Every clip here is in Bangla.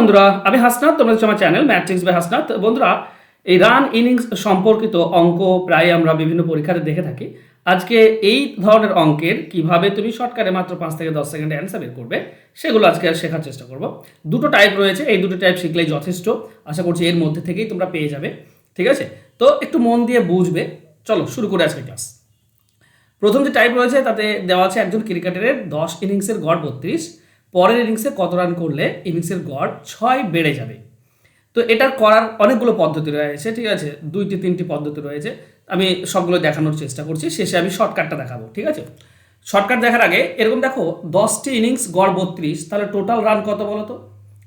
বন্ধুরা, আমি হাসনাত, তোমরা আমার চ্যানেল ম্যাট্রিক্স বাই হাসনাত। বন্ধুরা, এই রান ইনিংস সম্পর্কিত অঙ্ক প্রায় আমরা বিভিন্ন পরীক্ষাতে দেখে থাকি। আজকে এই ধরনের অঙ্কের কীভাবে তুমি শর্টকাটে মাত্র পাঁচ থেকে দশ সেকেন্ডে অ্যান্সার বের করবে, সেগুলো আজকে আর শেখার চেষ্টা করব। দুটো টাইপ রয়েছে, এই দুটো টাইপ শিখলেই যথেষ্ট। আশা করছি এর মধ্যে থেকেই তোমরা পেয়ে যাবে, ঠিক আছে? তো একটু মন দিয়ে বুঝবে, চলো শুরু করে আজকে ক্লাস প্রথম যে টাইপ রয়েছে, তাতে দেওয়া আছে একজন ক্রিকেটারের দশ ইনিংসের গড় বত্রিশ। পরের ইনিংসে কত রান করলে ইনিংসের গড় ছয় বেড়ে যাবে? তো এটার করার অনেকগুলো পদ্ধতি রয়েছে, ঠিক আছে? দুইটি, তিনটি পদ্ধতি রয়েছে। আমি সবগুলো দেখানোর চেষ্টা করছি, শেষে আমি শর্টকাটটা দেখাবো, ঠিক আছে? শর্টকাট দেখার আগে, এরকম দেখো, দশটি ইনিংস গড় বত্রিশ, তাহলে টোটাল রান কত বলো তো?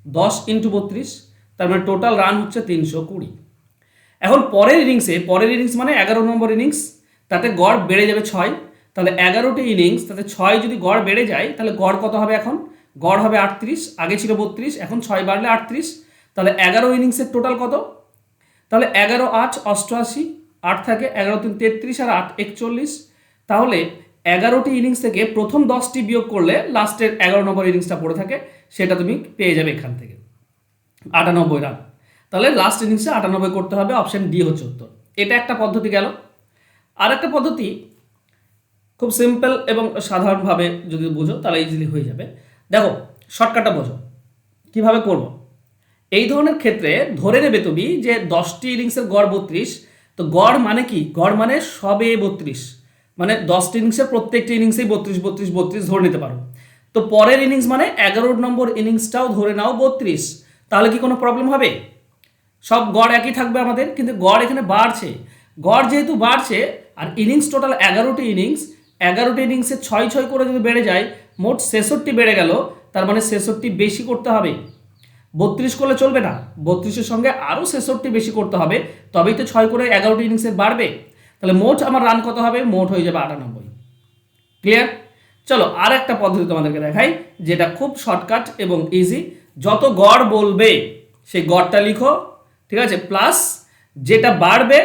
দশ ইন্টু বত্রিশ, তার মানে টোটাল রান হচ্ছে তিনশো কুড়ি। এখন পরের ইনিংসে পরের ইনিংস মানে এগারো নম্বর ইনিংস তাতে গড় বেড়ে যাবে ছয়। তাহলে এগারোটি ইনিংস তাতে ছয় যদি গড় বেড়ে যায়, তাহলে গড় কত হবে এখন? গড় হবে আটত্রিশ, আগে ছিল বত্রিশ, এখন ছয় বাড়লে আটত্রিশ। তাহলে এগারো ইনিংসের টোটাল কত? তাহলে এগারো আট, অষ্টআশি, আট থাকে এগারো তিন, তেত্রিশ আর আট, একচল্লিশ। তাহলে এগারোটি ইনিংস থেকে প্রথম দশটি বিয়োগ করলে লাস্টের এগারো নম্বর ইনিংসটা পড়ে থাকে, সেটা তুমি পেয়ে যাবে এখান থেকে। আটানব্বই রান। তাহলে লাস্ট ইনিংসে আটানব্বই করতে হবে, অপশন ডি হচ্ছে উত্তর। এটা একটা পদ্ধতি গেল। আর একটা পদ্ধতি খুব সিম্পল এবং সাধারণভাবে যদি বোঝো, তাহলে ইজিলি হয়ে যাবে। দেখো শর্টকাটটা বোঝো। কীভাবে করব? এই ধরনের ক্ষেত্রে ধরে নেবে তুমি যে দশটি ইনিংসের গড় বত্রিশ, তো গড় মানে কি? গড় মানে সবে বত্রিশ। মানে দশটি ইনিংসের প্রত্যেকটি ইনিংসেই বত্রিশ বত্রিশ বত্রিশ ধরে নিতে পারো। তো পরের ইনিংস মানে এগারো নম্বর ইনিংসটাও ধরে নাও বত্রিশ। তাহলে কি কোনো প্রবলেম হবে? সব গড় একই থাকবে আমাদের, কিন্তু গড় এখানে বাড়ছে। গড় যেহেতু বাড়ছে, আর ইনিংস টোটাল এগারোটি ইনিংস এগারোটি ইনিংসে ছয় ছয় করে যদি বেড়ে যায় মোট ছেষট্টি বেড়ে গেল, তার মানে ছেষট্টি বেশি করতে হবে। বত্রিশ করলে চলবে না। বত্রিশের সঙ্গে আরও ছেষট্টি বেশি করতে হবে, তবেই তো ছয় করে এগারোটি ইনিংসের বাড়বে। তাহলে মোট আমার রান কত হবে? মোট হয়ে যাবে আটানব্বই। ক্লিয়ার? চলো আর একটা পদ্ধতি তোমাদেরকে দেখাই, যেটা খুব শর্টকাট এবং ইজি যত গড় বলবে, সেই গড়টা লিখো, ঠিক আছে? প্লাস যেটা বাড়বে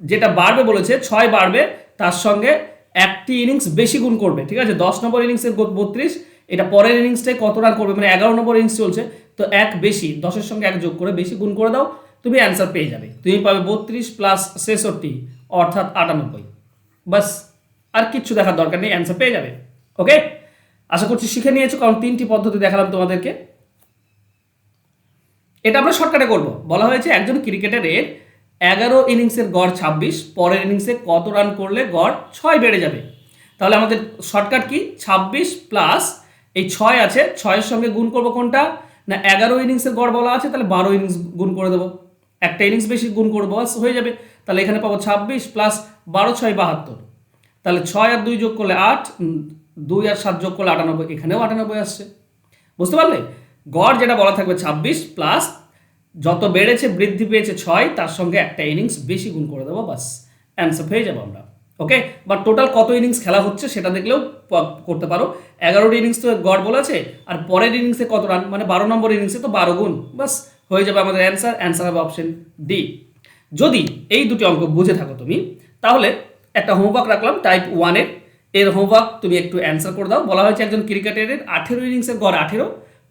যেটা বাড়বে বলেছে, ছয় বাড়বে, তার সঙ্গে একটি ইনিংস বেশি গুণ করবে, ঠিক আছে? দশ নম্বর ইনিংসের বত্রিশ, এটা পরের ইনিংসটাই কত রান করবে? মানে এগারো নম্বর ইনিংস চলছে, তো এক বেশি, দশের সঙ্গে এক যোগ করে বেশি গুণ করে দাও, তুমি অ্যান্সার পেয়ে যাবে। তুমি পাবে বত্রিশ প্লাস ছেষট্টি, অর্থাৎ আটানব্বই। বাস আর কিচ্ছু দেখার দরকার নেই অ্যান্সার পেয়ে যাবে। ওকে আশা করছি শিখে নিয়েছো, কারণ তিনটি পদ্ধতি দেখালাম তোমাদেরকে। এটা আমরা শর্টকাটে করব। বলা হয়েছে একজন ক্রিকেটারের এগারো ইনিংসের গড় ছাব্বিশ, পরের ইনিংসে কত রান করলে গড় ছয় বেড়ে যাবে? তাহলে আমাদের শর্টকাট কি? ছাব্বিশ প্লাস এই ছয় আছে, ছয়ের সঙ্গে গুণ করব কোনটা? না, এগারো ইনিংসের গড় বলা আছে, তাহলে বারো ইনিংস গুণ করে দেবো। একটা ইনিংস বেশি গুণ করব হয়ে যাবে। তাহলে এখানে পাবো ছাব্বিশ প্লাস বারো, ছয়, বাহাত্তর। তাহলে ছয় আর দুই যোগ করলে আট দুই আর সাত যোগ করলে আটানব্বই, এখানেও আটানব্বই আসছে। বুঝতে পারলে? গড় যেটা বলা থাকবে ছাব্বিশ প্লাস যত বেড়েছে, বৃদ্ধি পেয়েছে ছয়, তার সঙ্গে একটা ইনিংস বেশি গুণ করে দেবো, বাস অ্যান্সার পেয়ে যাব আমরা ওকে বা টোটাল কত ইনিংস খেলা হচ্ছে সেটা দেখলেও করতে পারো। এগারোটি ইনিংস তো গড় বলেছে আর পরের ইনিংসে কত রান মানে বারো নম্বর ইনিংসে তো বারো গুণ, বাস, হয়ে যাবে আমাদের অ্যান্সার অ্যান্সার হবে অপশন ডি যদি এই দুটি অঙ্ক বুঝে থাকো তুমি, তাহলে একটা হোমওয়ার্ক রাখলাম টাইপ ওয়ানের এর হোমওয়ার্ক তুমি একটু অ্যান্সার করে দাও। বলা হয়েছে একজন ক্রিকেটারের আঠেরো ইনিংসের গড় আঠেরো,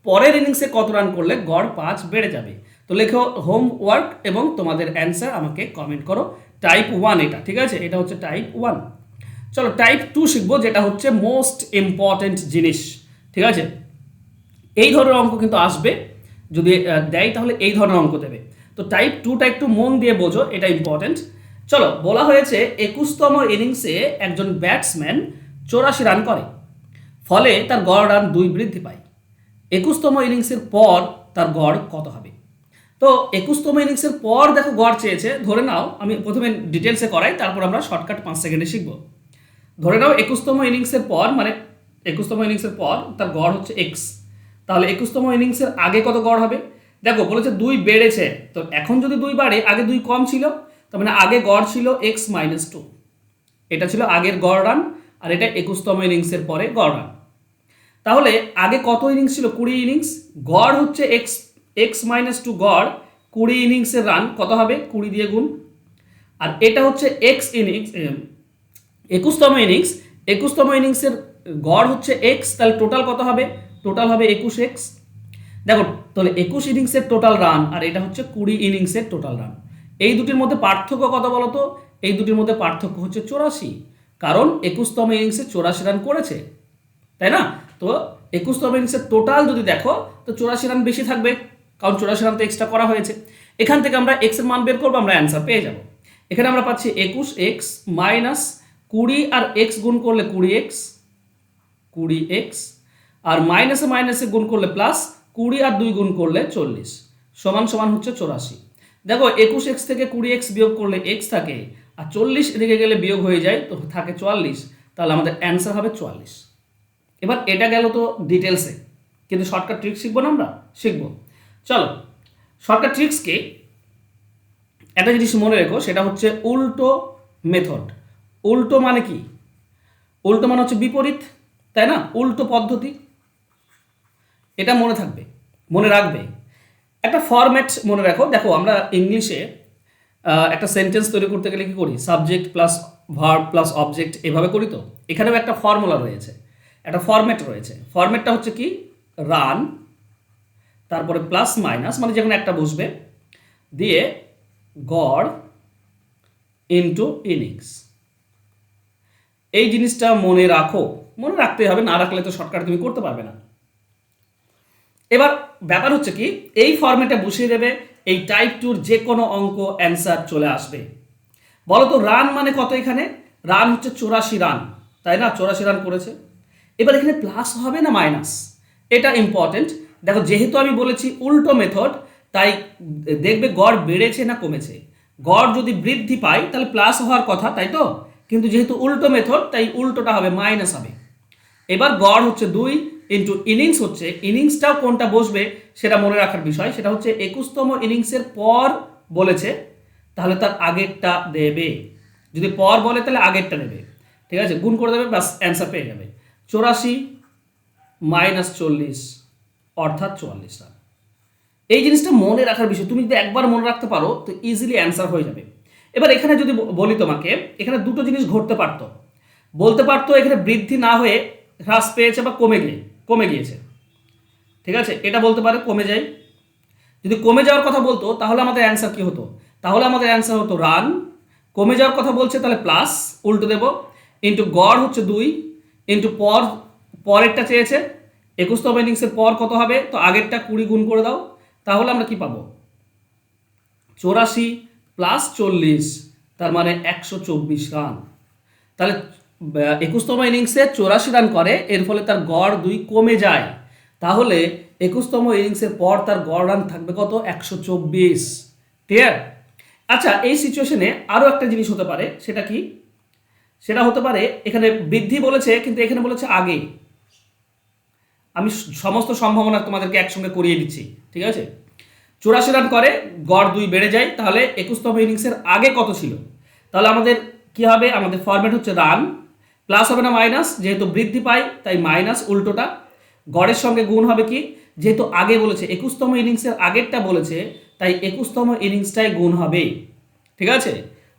পরের ইনিংসে কত রান করলে গড় পাঁচ বেড়ে যাবে? তো লেখো হোমওয়ার্ক এবং তোমাদের অ্যান্সার আমাকে কমেন্ট করো। টাইপ ওয়ান এটা, ঠিক আছে? এটা হচ্ছে টাইপ ওয়ান চলো টাইপ টু শিখব, যেটা হচ্ছে মোস্ট ইম্পর্ট্যান্ট জিনিস, ঠিক আছে? এই ধরনের অঙ্ক কিন্তু আসবে, যদি দেয় তাহলে এই ধরনের অঙ্ক দেবে। তো টাইপ টুটা একটু মন দিয়ে বোঝো, এটা ইম্পর্টেন্ট চলো, বলা হয়েছে একুশতম ইনিংসে একজন ব্যাটসম্যান চৌরাশি রান করে, ফলে তার গড় রান দুই বৃদ্ধি পায়। একুশতম ইনিংসের পর তার গড় কত হবে? তো একুশতম ইনিংসের পর দেখো গড় চেয়েছে, ধরে নাও, আমি প্রথমে ডিটেলসে করাই, তারপর আমরা শর্টকাট পাঁচ সেকেন্ডে শিখব। ধরে নাও, একুশতম ইনিংসের পর মানে একুশতম ইনিংসের পর তার গড় হচ্ছে এক্স তাহলে একুশতম ইনিংসের আগে কত গড় হবে? দেখো, বলেছে দুই বেড়েছে, তো এখন যদি দুই বাড়ে, আগে দুই কম ছিল, তার মানে আগে গড় ছিল এক্স মাইনাস টু এটা ছিল আগের গড় রান আর এটা একুশতম ইনিংসের পরে গড় রান তাহলে আগে কত ইনিংস ছিল? কুড়ি ইনিংস, গড় হচ্ছে এক্স এক্স মাইনাস টু গড় কুড়ি ইনিংসের রান কত হবে? কুড়ি দিয়ে গুণ। আর এটা হচ্ছে এক্স ইনিংস একুশতম ইনিংস একুশতম ইনিংসের গড় হচ্ছে এক্স তাহলে টোটাল কত হবে? টোটাল হবে একুশ এক্স দেখো, তাহলে একুশ ইনিংসের টোটাল রান আর এটা হচ্ছে কুড়ি ইনিংসের টোটাল রান এই দুটির মধ্যে পার্থক্য কত তো? এই দুটির মধ্যে পার্থক্য হচ্ছে চৌরাশি। কারণ একুশতম ইনিংসে চৌরাশি রান করেছে। তাই না? তো একুশতম ইনিংসের টোটাল যদি দেখো, তো চৌরাশি রান বেশি থাকবে। কারণ চৌরাশি রান তো এক্সট্রা করা হয়েছে। এখান থেকে আমরা এক্সের মান বের করব, আমরা অ্যান্সার পেয়ে যাব। এখানে আমরা পাচ্ছি একুশ এক্স মাইনাস কুড়ি আর এক্স গুণ করলে কুড়ি এক্স কুড়ি এক্স আর মাইনাসে মাইনাসে গুণ করলে প্লাস কুড়ি আর দুই গুণ করলে চল্লিশ। সমান সমান হচ্ছে চৌরাশি। দেখো, একুশ এক্স থেকে কুড়ি এক্স বিয়োগ করলে এক্স থাকে, আর চল্লিশ এদিকে গেলে বিয়োগ হয়ে যায়, তো থাকে চুয়াল্লিশ, তাহলে আমাদের অ্যান্সার হবে চুয়াল্লিশ। এবার এটা গেল তো ডিটেলসে কিন্তু শর্টকাট ট্রিক্স শিখব না আমরা? শিখব। চলো শর্টকাট ট্রিক্সকে একটা জিনিস মনে রেখো, সেটা হচ্ছে উল্টো মেথড উল্টো মানে কি? উল্টো মানে হচ্ছে বিপরীত, তাই না? উল্টো পদ্ধতি। এটা মনে থাকবে, মনে রাখবে। একটা ফরম্যাট মনে রাখো, দেখো আমরা ইংলিশে একটা সেন্টেন্স তৈরি করতে গেলে কি করি? Subject plus verb plus object এভাবে করি তো? এখানেও একটা ফর্মুলা রয়েছে। একটা ফরম্যাট রয়েছে। ফরম্যাটটা হচ্ছে কি? রান তারপরে প্লাস মাইনাস মানে যেখানে একটা বসবে, দিয়ে গড় ইনটু ইনিংস এই জিনিসটা মনে রাখো। মনে রাখতে হবে, না রাখলে তো শর্টকাট তুমি করতে পারবে না। এবার ব্যাপার হচ্ছে কি, এই ফর্মেটে বসিয়ে দেবে, এই টাইপ টুর যে কোনো অঙ্ক অ্যান্সার চলে আসবে। বলো তো রান মানে কত এখানে? রান হচ্ছে চৌরাশি রান তাই না? চৌরাশি রান করেছে। এবার এখানে প্লাস হবে না মাইনাস এটা ইম্পর্টেন্ট দেখো, যেহেতু আমি বলেছি উল্টো মেথড তাই দেখবে গড় বেড়েছে না কমেছে। গড় যদি বৃদ্ধি পায়, তাহলে প্লাস হওয়ার কথা, তাই তো? কিন্তু যেহেতু উল্টো মেথড তাই উল্টোটা হবে মাইনাস হবে। এবার গড় হচ্ছে দুই ইন্টু ইনিংস হচ্ছে। ইনিংসটাও কোনটা বসবে সেটা মনে রাখার বিষয়। সেটা হচ্ছে একুশতম ইনিংসের পর বলেছে, তাহলে তার আগেরটা দেবে। যদি পর বলে, তাহলে আগেরটা দেবে। ঠিক আছে? গুণ করে দেবে, ব্যাস অ্যান্সার পেয়ে যাবে। চৌরাশি মাইনাস চল্লিশ। অর্থাৎ চুয়াল্লিশ রান এই জিনিসটা মনে রাখার বিষয়, তুমি যদি একবার মনে রাখতে পারো, তো ইজিলি অ্যান্সার হয়ে যাবে। এবার এখানে যদি বলি তোমাকে, এখানে দুটো জিনিস ঘটতে পারতো। বলতে পারতো এখানে বৃদ্ধি না হয়ে হ্রাস পেয়েছে বা কমে গিয়ে, কমে গিয়েছে। ঠিক আছে? এটা বলতে পারে কমে যায়। যদি কমে যাওয়ার কথা বলতো, তাহলে আমাদের অ্যান্সার কি হতো? তাহলে আমাদের অ্যান্সার হতো রান কমে যাওয়ার কথা বলছে, তাহলে প্লাস উল্টো দেব। ইন্টু গড় হচ্ছে দুই ইন্টু পর, পরেরটা চেয়েছে একুশতম ইনিংসের পর কত হবে? তো আগেরটা কুড়ি গুণ করে দাও, তাহলে আমরা কি পাবো? চৌরাশি প্লাস চল্লিশ, তার মানে একশো চব্বিশ রান। তাহলে একুশতম ইনিংসে চৌরাশি রান করে, এর ফলে তার গড় দুই কমে যায়। তাহলে একুশতম ইনিংসের পর তার গড় রান থাকবে কত? একশো চব্বিশ। ক্লিয়ার আচ্ছা এই সিচুয়েশনে আরও একটা জিনিস হতে পারে, সেটা কি? সেটা হতে পারে, এখানে বৃদ্ধি বলেছে, কিন্তু এখানে বলেছে আগে। আমি সমস্ত সম্ভাবনা তোমাদেরকে একসঙ্গে করিয়ে দিচ্ছি, ঠিক আছে? চুরাশি রান করে, গড় দুই বেড়ে যায়, তাহলে একুশতম ইনিংসের আগে কত ছিল? তাহলে আমাদের কি হবে? আমাদের ফরম্যাট হচ্ছে রান প্লাস হবে না মাইনাস যেহেতু বৃদ্ধি পায়, তাই মাইনাস উল্টোটা। গড়ের সঙ্গে গুণ হবে কি? যেহেতু আগে বলেছে, একুশতম ইনিংসের আগেরটা বলেছে, তাই একুশতম ইনিংসটাই গুণ হবে, ঠিক আছে?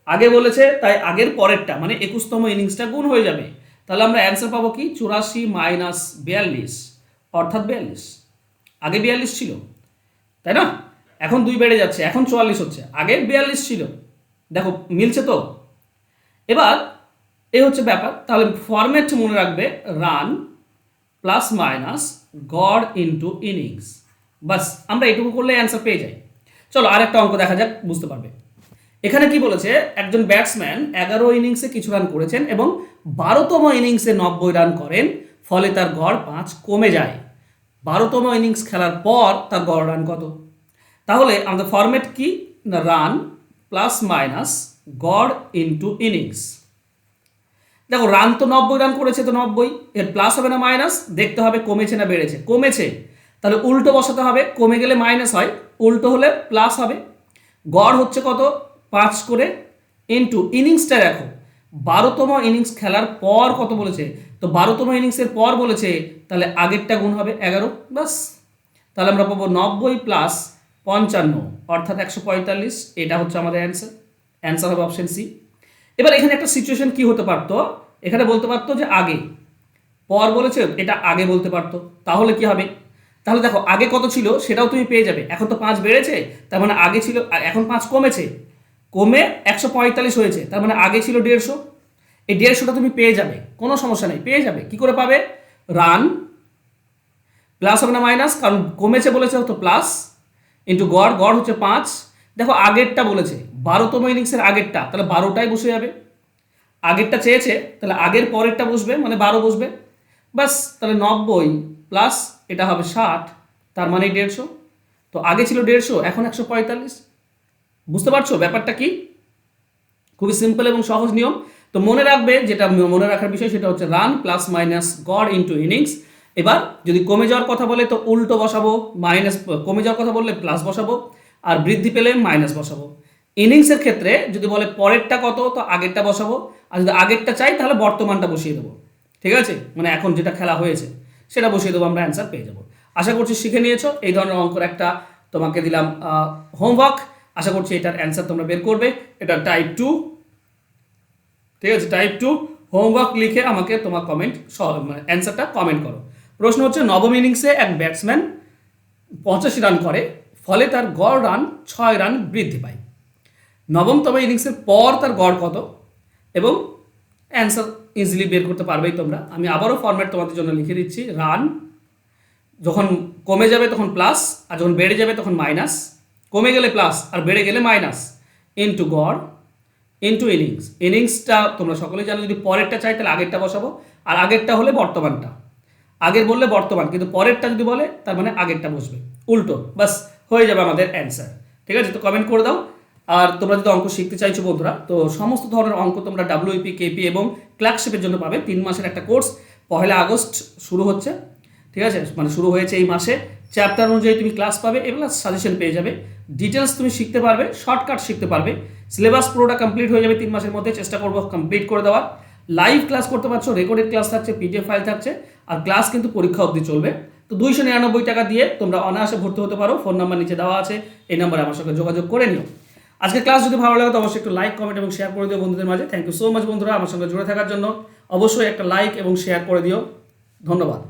আগে বলেছে, তাই আগের পরেরটা মানে একুশতম ইনিংসটা গুণ হয়ে যাবে। তাহলে আমরা অ্যান্সার পাবো কি? চুরাশি মাইনাস বিয়াল্লিশ। অর্থাৎ বিয়াল্লিশ। আগে বিয়াল্লিশ ছিল, তাই না? এখন দুই বেড়ে যাচ্ছে, এখন চুয়াল্লিশ হচ্ছে, আগে বিয়াল্লিশ ছিল। দেখো, মিলছে তো? এবার এই হচ্ছে ব্যাপার, তাহলে ফরম্যাট মনে রাখবে রান প্লাস মাইনাস গড় ইন্টু ইনিংস বাস, আমরা এটুকু করলে অ্যান্সার পেয়ে যাই। চলো, আর একটা অঙ্ক দেখা যাক, বুঝতে পারবে। এখানে কি বলেছে? একজন ব্যাটসম্যান এগারো ইনিংসে কিছু রান করেছেন এবং বারোতম ইনিংসে নব্বই রান করেন। ফলে তার গড় পাঁচ কমে যায়। বারোতম ইনিংস খেলার পর তার গড় রান কত? তাহলে আমাদের ফরম্যাট কি? না রান প্লাস মাইনাস গড় ইনটু ইনিংস দেখো রান তো নব্বই রান করেছে তো নব্বই, এর প্লাস হবে না মাইনাস দেখতে হবে কমেছে না বেড়েছে। কমেছে, তাহলে উল্টো বসাতে হবে, কমে গেলে মাইনাস হয়, উল্টো হলে প্লাস হবে। গড় হচ্ছে কত? পাঁচ করে ইন্টু ইনিংসটা দেখো। বারোতম ইনিংস খেলার পর কত বলেছে? তো বারোতম ইনিংসের পর বলেছে, তাহলে আগেরটা গুণ হবে এগারো বাস তাহলে আমরা পাবো নব্বই প্লাস পঞ্চান্ন, অর্থাৎ একশো পঁয়তাল্লিশ। এটা হচ্ছে আমাদের অ্যান্সার অ্যান্সার হবে অপশন সি এবার এখানে একটা সিচুয়েশন কি হতে পারতো? এখানে বলতে পারতো যে আগে। পর বলেছে, এটা আগে বলতে পারতো। তাহলে কি হবে? তাহলে দেখো, আগে কত ছিল? সেটাও তুমি পেয়ে যাবে। এখন তো পাঁচ বেড়েছে, তার মানে আগে ছিল এখন পাঁচ কমেছে। কমে একশো পঁয়তাল্লিশ হয়েছে, তার মানে আগে ছিল দেড়শো। এই দেড়শোটা তুমি পেয়ে যাবে, কোনো সমস্যা নেই, পেয়ে যাবে। কি করে পাবে? রান প্লাস হবে না মাইনাস কারণ কমেছে বলেছে তো প্লাস ইন্টু গড় গড় হচ্ছে পাঁচ। দেখো আগেরটা বলেছে, বারোতম ইনিংসের আগেরটা, তাহলে বারোটাই বসে যাবে। আগেরটা চেয়েছে, তাহলে আগের পরেরটা বসবে মানে বারো বসবে। বাস তাহলে নব্বই প্লাস এটা হবে ষাট, তার মানে দেড়শো। তো আগে ছিল দেড়শো, এখন একশো পঁয়তাল্লিশ। বুঝতে পারছ ব্যাপারটা কি? খুবই সিম্পল এবং সহজ নিয়ম। তো মনে রাখবে যেটা মনে রাখার বিষয় সেটা হচ্ছে রান প্লাস মাইনাস গড় ইন্টু ইনিংস এবার যদি কমে যাওয়ার কথা বলে তো উল্টো বসাবো মাইনাস কমে যাওয়ার কথা বললে প্লাস বসাবো, আর বৃদ্ধি পেলে মাইনাস বসাবো। ইনিংসের ক্ষেত্রে যদি বলে পরেরটা কত, তো আগেরটা বসাবো। আর যদি আগেরটা চাই, তাহলে বর্তমানটা বসিয়ে দেবো। ঠিক আছে? মানে এখন যেটা খেলা হয়েছে, সেটা বসিয়ে দেবো, আমরা অ্যান্সার পেয়ে যাব। আশা করছি শিখে নিয়েছো। এই ধরনের অঙ্কর একটা তোমাকে দিলাম হোমওয়ার্ক আশা করছি এটার অ্যান্সার তোমরা বের করবে। এটা টাইপ টু ঠিক আছে? টাইপ টু হোমওয়ার্ক লিখে আমাকে তোমার কমেন্ট মানে অ্যান্সারটা কমেন্ট করো। প্রশ্ন হচ্ছে, নবম ইনিংসে এক ব্যাটসম্যান পঁচাশি রান করে, ফলে তার গড় রান ছয় রান বৃদ্ধি পায়। নবমতম ইনিংসের পর তার গড় কত? এবং অ্যান্সার ইজিলি বের করতে পারবেই তোমরা। আমি আবারও ফরম্যাট তোমাদের জন্য লিখে দিচ্ছি রান যখন কমে যাবে তখন প্লাস আর যখন বেড়ে যাবে তখন মাইনাস কমে গেলে প্লাস আর বেড়ে গেলে মাইনাস ইন্টু গড় ইন্টু ইনিংস ইনিংসটা তোমরা সকলেই জানো, যদি পরেরটা চাই তাহলে আগেরটা বসাবো। আর আগেরটা হলে বর্তমানটা। আগের বললে বর্তমান, কিন্তু পরেরটা যদি বলে, তার মানে আগেরটা বসবে। উল্টো বাস হয়ে যাবে আমাদের অ্যান্সার ঠিক আছে? তো কমেন্ট করে দাও। আর তোমরা যদি অঙ্ক শিখতে চাইছো বন্ধুরা, তো সমস্ত ধরনের অঙ্ক তোমরা ডাব্লিউপি কেপি এবং ক্লার্কশিপের জন্য পাবে। তিন মাসের একটা কোর্স পহেলা আগস্ট শুরু হচ্ছে। ঠিক আছে? মানে শুরু হয়েছে এই মাসে। চ্যাপ্টার অনুযায়ী তুমি ক্লাস পাবে এবং সাজেশন পেয়ে যাবে। ডিটেলস তুমি শিখতে পারবে শর্টকাট শিখতে পারবে। সিলেবাস পুরোটা কমপ্লিট হয়ে যাবে তিন মাসের মধ্যে। চেষ্টা করব কমপ্লিট করে দেওয়ার। লাইভ ক্লাস করতে পারছ রেকর্ডেড ক্লাস থাকছে পিডিএফ ফাইল থাকছে, আর ক্লাস কিন্তু পরীক্ষা অবধি চলবে। তো দুইশো নিরানব্বই টাকা দিয়ে তোমরা অনায়াসে ভর্তি হতে পারো। ফোন নাম্বার নিচে দেওয়া আছে, এই নাম্বারে আমার সঙ্গে যোগাযোগ করে নিও। আজকে ক্লাস যদি ভালো লাগে তো অবশ্যই একটু লাইক কমেন্ট এবং শেয়ার করে দিও বন্ধুদের মাঝে। থ্যাংক ইউ সো মাচ বন্ধুরা আমার সঙ্গে জুড়ে থাকার জন্য। অবশ্যই একটা লাইক এবং শেয়ার করে দিও। ধন্যবাদ।